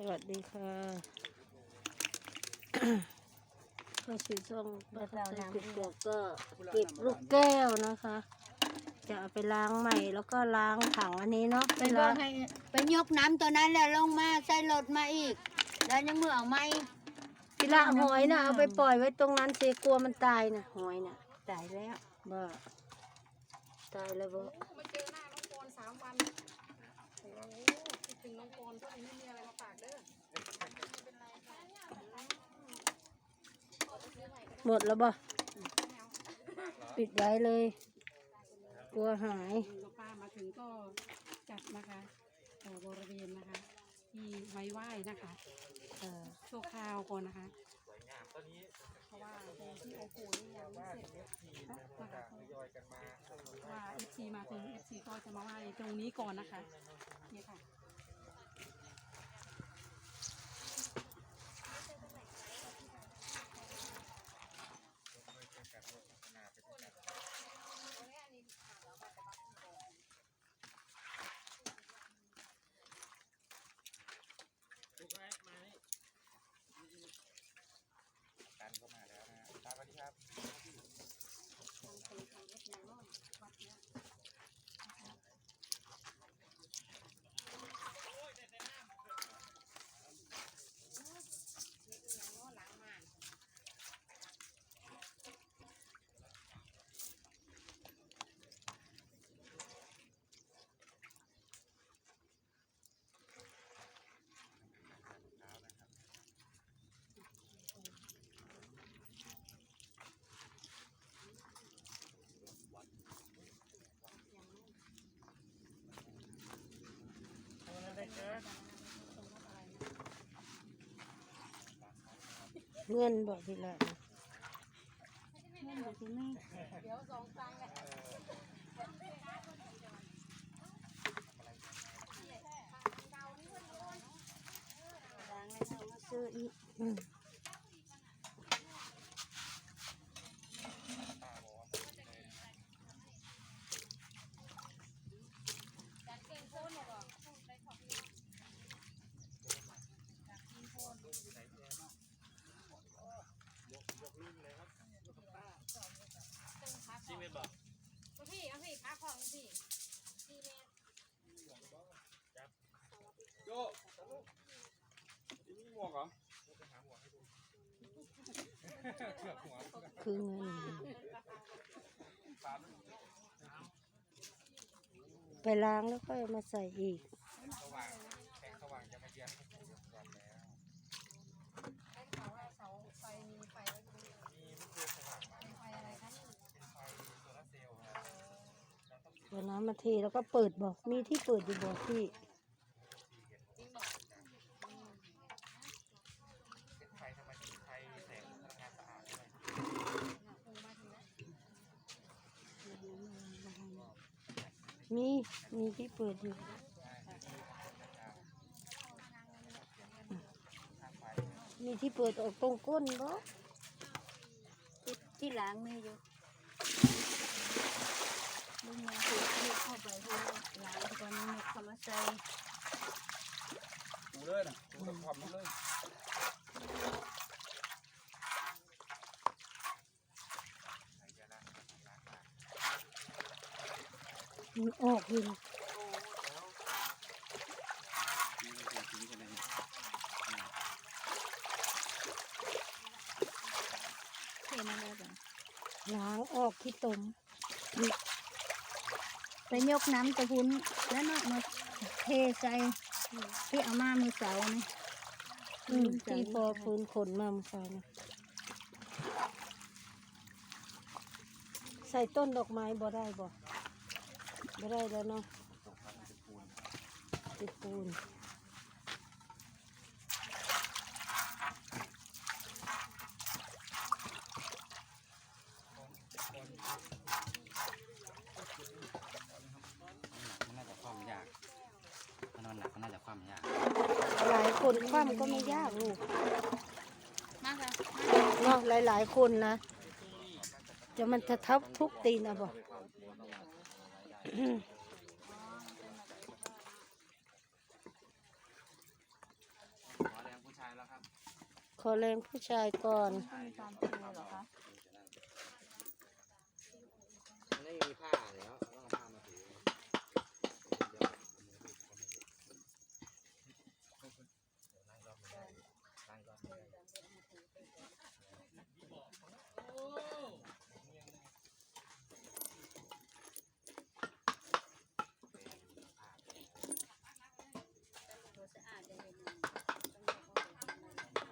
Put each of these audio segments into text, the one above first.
สวัสดีค่ะก็สีส้มบ้านเราทำเก็บก็เก็บลูกแก้วนะคะ จะเอาไปล้างใหม่แล้วก็ล้างถังอันนี้เนาะไปบอกให้ไปยกน้ำตัวนั้นแล้วลงมาใส่รถมาอีก แล้วยังมือเอาไหมทีละหอยนะเอาไปปล่อยไว้ตรงนั้นเสียกลัวมันตายนะหอยนะตายแล้วบ้าตายแล้วบ่ มาเจอหน้าน้องโกนสามวัน โอ้โหคิด ถึงน้องโกนก็ไม่มีอะไรมาฝากเด้อหมดแล้วบ่ปิดไว้เลย กลัวหายแล้วป้ามาถึงก็จัดนะคะบริเวณนะคะ ที่ไว้ไหว้นะคะเอ่อชั่วคราวก่อนนะคะเพราะว่าที่โอโหนี่ยังไม่เสร็จนะคะว่าเอฟซีมาถึงเอฟซีก็จะมาไหว้ตรงนี้ก่อนนะคะนี่ค่ะ กันก็มาแล้วนะตามสวัสดีครับ เงื่อนบ่ทีละล้างแล้วเอามาซื้ออีก อืมซีเมนต์บอกพี่เอาพี่ค้าของพี่โยนี่หมวกเหรอเกือบหัวคือเงิน ไปล้างแล้วก็เอามาใส่อีก สว่างแสงสว่างจะมาเยี่ยมทุกวันแล้ว ได้ข่าวว่าเสาไฟมีไฟไว้ตรงนี้ มีเมื่อคืนสว่างมาก ไฟอะไรคะนี่ เป็นไฟโซลาร์เซลล์ครับ แล้วต้องเอาน้ำมาเทแล้วก็เปิดบอกมีที่เปิดอยู่บอกพี่มี มีที่เปิดอยู่มีที่เปิดออกตรงก้นบ่ที่ล้างมีอยู่ ลุงมาถือลูกเข้าไปที่ล้างก่อนนี้เขามาใส่ดูเลยนะดูกับความมันเลยมันออกอยู่เทมาแล้วจ้ะล้างออกที่ตม ไปยกน้ำตะพุนแล้วเนาะมาเทใส่ที่เอามามือเสานี่อืมที่พอฟื้นขนมาเมื่อเสานะใส่ต้นดอกไม้บ่ได้บ่บ่ได้แล้วเนาะติดปูนมันน่าจะความยากมันนอนหนักมันน่าจะความยาก หลาย คนคว่ำก็ไม่ยากลูกมาค่ะเนาะหลาย ๆ คนนะจะมันจะทับทุกตีนอะบ่อแรงผู้ชายก่อนมีการเทเหรอคะไม่มีผ้าแล้วต้องเอาผ้ามาถือ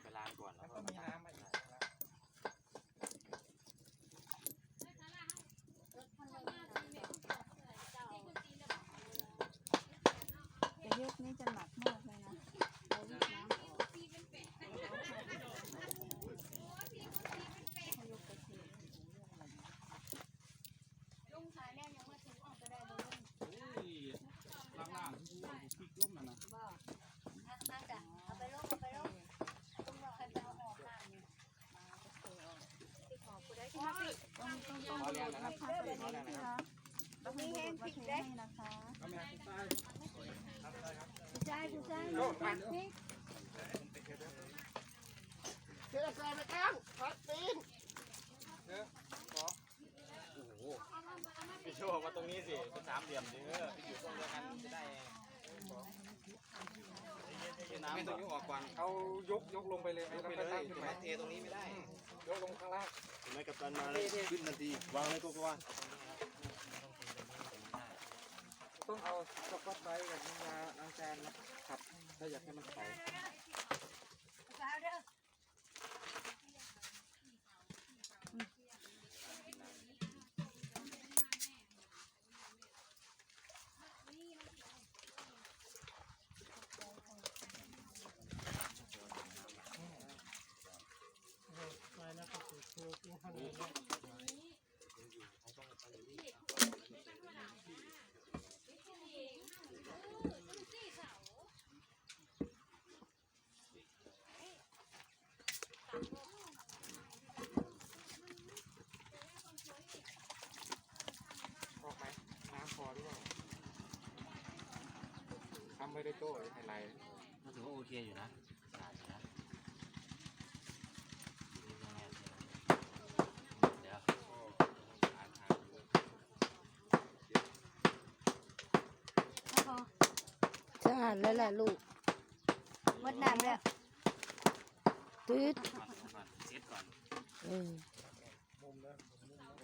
ไปล้างก่อนแล้วก็มาล้าง แต่ยกนี้ จะหนักมากเลยนะเอาลูกน้ำออกให้ยกไปเทลุงขายแล้วยังมาถึงออกก็ได้เลยล้างๆที่พริกล้มนะนะน่าจะเอาไปลงเอาไปลงลุงบอกใครไปเอาออกข้างนี่มาเทออกที่ขอผู้ที่มาปิต้องต้องต้องพอแล้วนะครับทำไปเลยนะคะต้องมีแห้งพริกได้นะคะ ก็ไม่ให้ใต้ผู้ชายผู้ชายพริกโอ้โหพี่โชว์มาตรงนี้สิเป็นสามเหลี่ยมเด้อพี่อยู่ตรงเดียวกันจะได้น้ำตรงนี้ออกก่อนเอายกยกลงไปเลยไมยกไปเลยมาเทตรงนี้ไม่ได้ ยกลงข้างล่างเห็นไหมกับตันมาแล้วขึ้นทันทีวางในตัวกวาต้องเอาสก๊อตไบรท์กับน้ำยาล้างจานนะ ครับ ถ้าอยากให้มันใสพอไหมน้ำพอหรือเปล่าทำ ไม่ได้โต้ไฮไลท์ก็ถือว่าโอเคอยู่นะสะอาดอยู่นะเดี๋ยวอ่านอ่านดูพอสะอาดแล้วล่ะลูกหมดน้ำแล้วตืดก่อนก่อนเซตก่อนเออ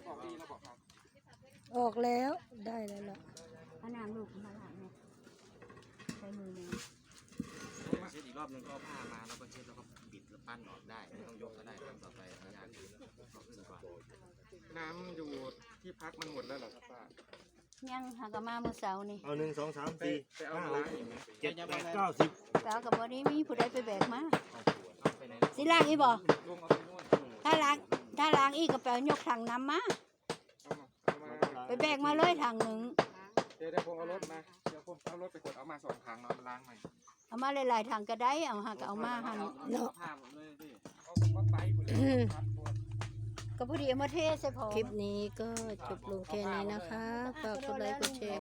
บอกดีแล้วบอกครับออกแล้วได้แล้วล่ะเอาน้ำลูกมาล้างเนี่ยใช้มือหนึ่งเซตอีกรอบหนึงก็เอาผ้ามาแล้วก็เช็ดแล้วก็ปิดแล้วปั้นออกได้ไม่ต้องยกก็ได้ทำต่อไปพยายามเอาขึ้นก่อนน้ำอยู่ที่พักมันหมดแล้วเหรอครับป้ายังหากะมาเมื่อเสาร์นี่เอาหนึ่งสองสามไปสี่ไปเอาห้ามาหล้ากงอีกไหมเจ็ดแปดเก้าสิบเสาร์กับบอดี้มีผู้ใดไปแบกมาเอาไปเลยสิล้างอีบ่ลุงเอาไปนู่นถ้าล้างถ้าล้างอีกก็ไปเอายกถังน้ำมาเอามาเอามาไปแบกมาเลยถังหนึ่งเดี๋ยวเดี๋ยวผมเอารถมา เดี๋ยวผมเอารถไปกดเอามาสองถังเนาะมาล้างใหม่เอามาหลายๆถังก็ได้เอาหากเอามาหันเนาะ ผ้าผมเลยดิเอาสกอตไบรท์หมดเลยครับตัวก็พอดีเอามาเทใส่พอ คลิปนี้ก็จบลงแค่นี้นะคะฝากกดไลค์กดแชร์